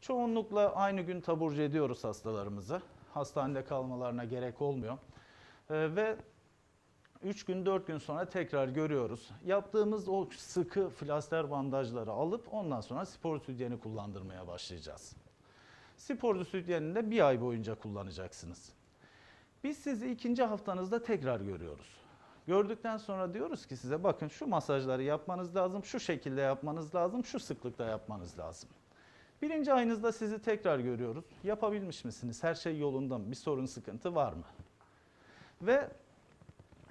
Çoğunlukla aynı gün taburcu ediyoruz hastalarımızı. Hastanede kalmalarına gerek olmuyor. Ee, ve 3 gün 4 gün sonra tekrar görüyoruz. Yaptığımız o sıkı flaster bandajları alıp ondan sonra spor sütyeni kullandırmaya başlayacağız. Spor sütyenini de bir ay boyunca kullanacaksınız. Biz sizi ikinci haftanızda tekrar görüyoruz. Gördükten sonra diyoruz ki size bakın şu masajları yapmanız lazım, şu şekilde yapmanız lazım, şu sıklıkta yapmanız lazım. Birinci ayınızda sizi tekrar görüyoruz. Yapabilmiş misiniz? Her şey yolunda mı? Bir sorun, sıkıntı var mı? Ve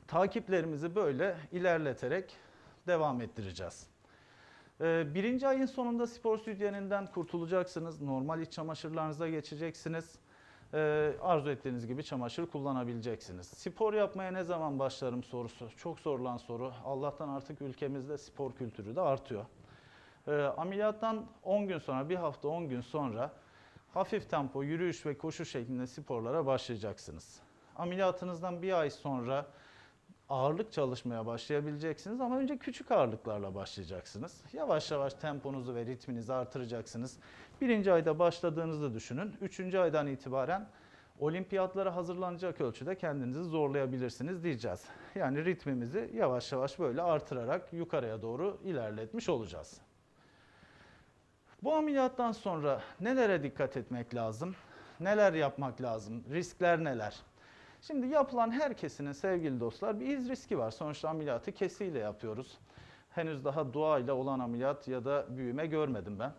takiplerimizi böyle ilerleterek devam ettireceğiz. Ee, Birinci ayın sonunda spor sütyeninden kurtulacaksınız. Normal iç çamaşırlarınıza geçeceksiniz. Ee, Arzu ettiğiniz gibi çamaşır kullanabileceksiniz. Spor yapmaya ne zaman başlarım sorusu. Çok sorulan soru. Allah'tan artık ülkemizde spor kültürü de artıyor. Ee, Ameliyattan 10 gün sonra, bir hafta 10 gün sonra hafif tempo yürüyüş ve koşu şeklinde sporlara başlayacaksınız. Ameliyatınızdan bir ay sonra ağırlık çalışmaya başlayabileceksiniz ama önce küçük ağırlıklarla başlayacaksınız. Yavaş yavaş temponuzu ve ritminizi artıracaksınız. Birinci ayda başladığınızı düşünün. Üçüncü aydan itibaren olimpiyatlara hazırlanacak ölçüde kendinizi zorlayabilirsiniz diyeceğiz. Yani ritmimizi yavaş yavaş böyle artırarak yukarıya doğru ilerletmiş olacağız. Bu ameliyattan sonra nelere dikkat etmek lazım? Neler yapmak lazım? Riskler neler? Şimdi yapılan herkesinin sevgili dostlar bir iz riski var. Sonuçta ameliyatı kesiyle yapıyoruz. Henüz daha duayla olan ameliyat ya da büyüme görmedim ben.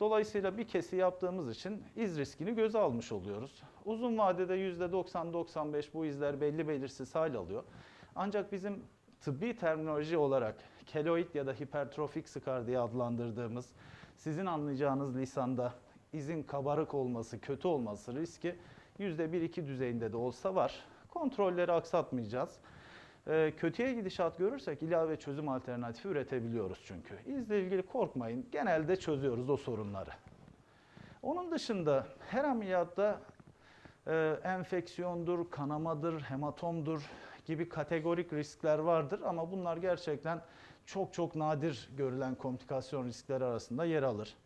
Dolayısıyla bir kesi yaptığımız için iz riskini göze almış oluyoruz. Uzun vadede %90-95 bu izler belli belirsiz hal alıyor. Ancak bizim tıbbi terminoloji olarak keloid ya da hipertrofik skar diye adlandırdığımız sizin anlayacağınız lisanda izin kabarık olması, kötü olması riski %1-2 düzeyinde de olsa var. Kontrolleri aksatmayacağız. Ee, kötüye gidişat görürsek ilave çözüm alternatifi üretebiliyoruz çünkü. İzle ilgili korkmayın. Genelde çözüyoruz o sorunları. Onun dışında her ameliyatta e, enfeksiyondur, kanamadır, hematomdur gibi kategorik riskler vardır ama bunlar gerçekten çok çok nadir görülen komplikasyon riskleri arasında yer alır.